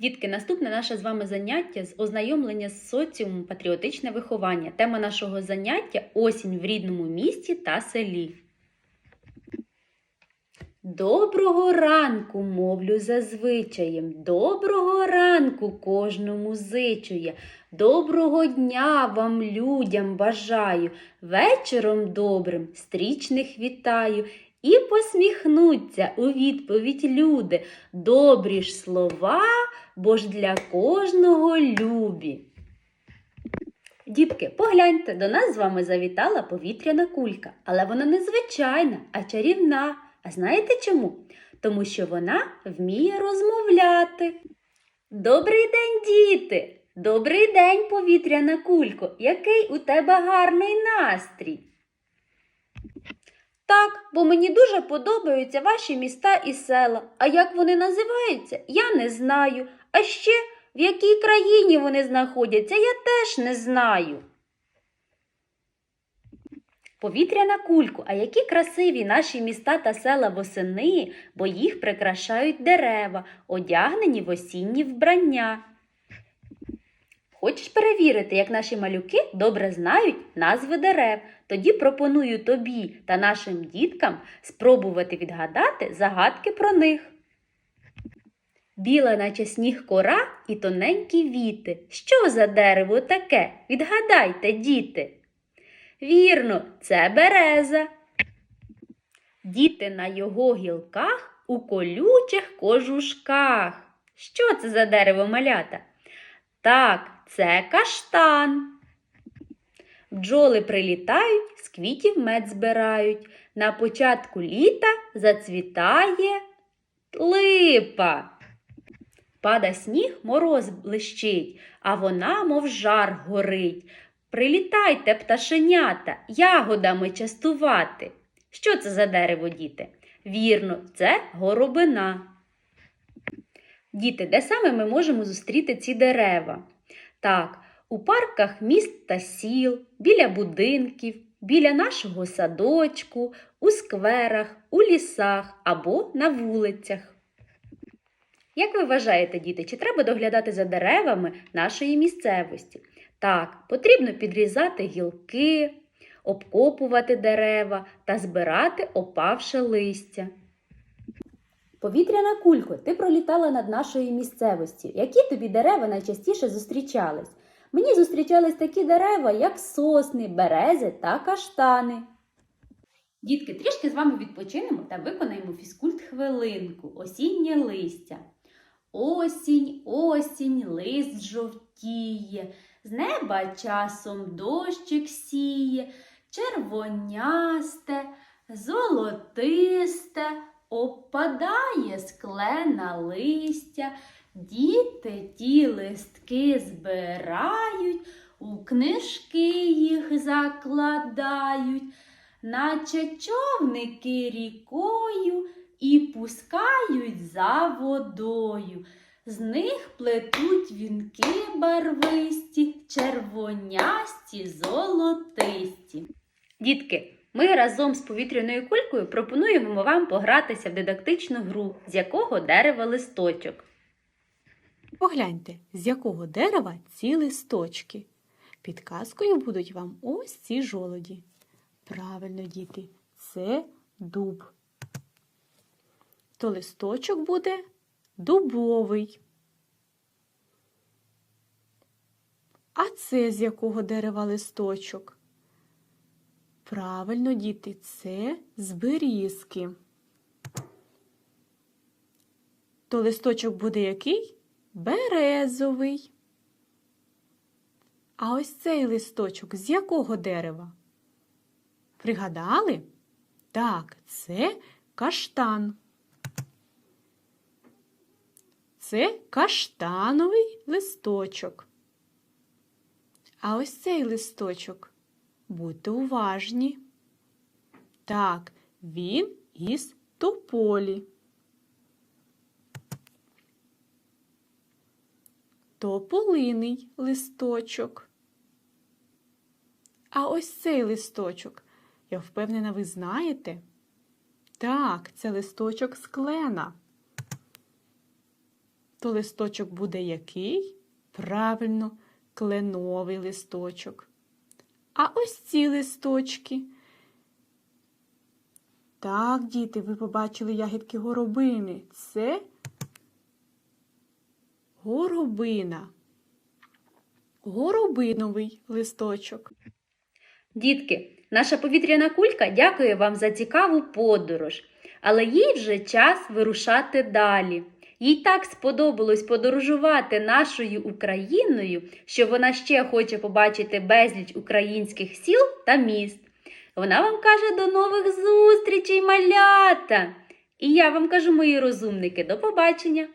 Дітки, наступне наше з вами заняття з ознайомлення з соціумом патріотичне виховання. Тема нашого заняття осінь в рідному місті та селі. Доброго ранку, мовлю зазвичаєм. Доброго ранку кожному зичує. Доброго дня вам, людям, бажаю. Вечором добрим стрічних вітаю. І посміхнуться у відповідь люди. Добрі ж слова, бо ж для кожного любі. Дітки, погляньте, до нас з вами завітала повітряна кулька, але вона не звичайна, а чарівна. А знаєте чому? Тому що вона вміє розмовляти. Добрий день, діти! Добрий день, повітряна кулько! Який у тебе гарний настрій! Так, бо мені дуже подобаються ваші міста і села. А як вони називаються, я не знаю. А ще в якій країні вони знаходяться, я теж не знаю. Повітряна кульку, а які красиві наші міста та села восени, бо їх прикрашають дерева, одягнені в осінні вбрання. Хочеш перевірити, як наші малюки добре знають назви дерев? Тоді пропоную тобі та нашим діткам спробувати відгадати загадки про них. Біла, наче сніг кора і тоненькі віти. Що за дерево таке? Відгадайте, діти. Вірно, це береза. Діти на його гілках у колючих кожушках. Що це за дерево малята? Так, це каштан. Бджоли прилітають, з квітів мед збирають. На початку літа зацвітає липа. Пада сніг, мороз блищить, а вона, мов жар, горить. Прилітайте, пташенята, ягодами частувати. Що це за дерево, діти? Вірно, це горобина. Діти, де саме ми можемо зустріти ці дерева? Так, у парках міст та сіл, біля будинків, біля нашого садочку, у скверах, у лісах або на вулицях. Як ви вважаєте, діти, чи треба доглядати за деревами нашої місцевості? Так, потрібно підрізати гілки, обкопувати дерева та збирати опавше листя. Повітряна кулько, ти пролітала над нашою місцевістю. Які тобі дерева найчастіше зустрічались? Мені зустрічались такі дерева, як сосни, берези та каштани. Дітки, трішки з вами відпочинемо та виконаємо фізкульт хвилинку, осіннє листя. Осінь, осінь, лист жовтіє, з неба часом дощик сіє, червонясте, золотисте, опадає склена листя, діти ті листки збирають, у книжки їх закладають, наче човники рікою і пускають за водою. З них плетуть вінки барвисті, червонясті, золотисті. Дітки, ми разом з повітряною кулькою пропонуємо вам погратися в дидактичну гру, з якого дерева листочок. Погляньте, з якого дерева ці листочки. Підказкою будуть вам ось ці жолоді. Правильно, діти, це дуб. То листочок буде дубовий. А це з якого дерева листочок? Правильно, діти, це з берізки. То листочок буде який? Березовий. А ось цей листочок з якого дерева? Пригадали? Так, це каштан. Це каштановий листочок. А ось цей листочок. Будьте уважні. Так, він із тополі. Тополиний листочок. А ось цей листочок. Я впевнена, ви знаєте? Так, це листочок з клена. То листочок буде який? Правильно, кленовий листочок. А ось ці листочки. Так, діти, ви побачили ягідки горобини. Це горобина. Горобиновий листочок. Дітки, наша повітряна кулька дякує вам за цікаву подорож, але їй вже час вирушати далі. Їй так сподобалось подорожувати нашою Україною, що вона ще хоче побачити безліч українських сіл та міст. Вона вам каже до нових зустрічей, малята! І я вам кажу, мої розумники, до побачення!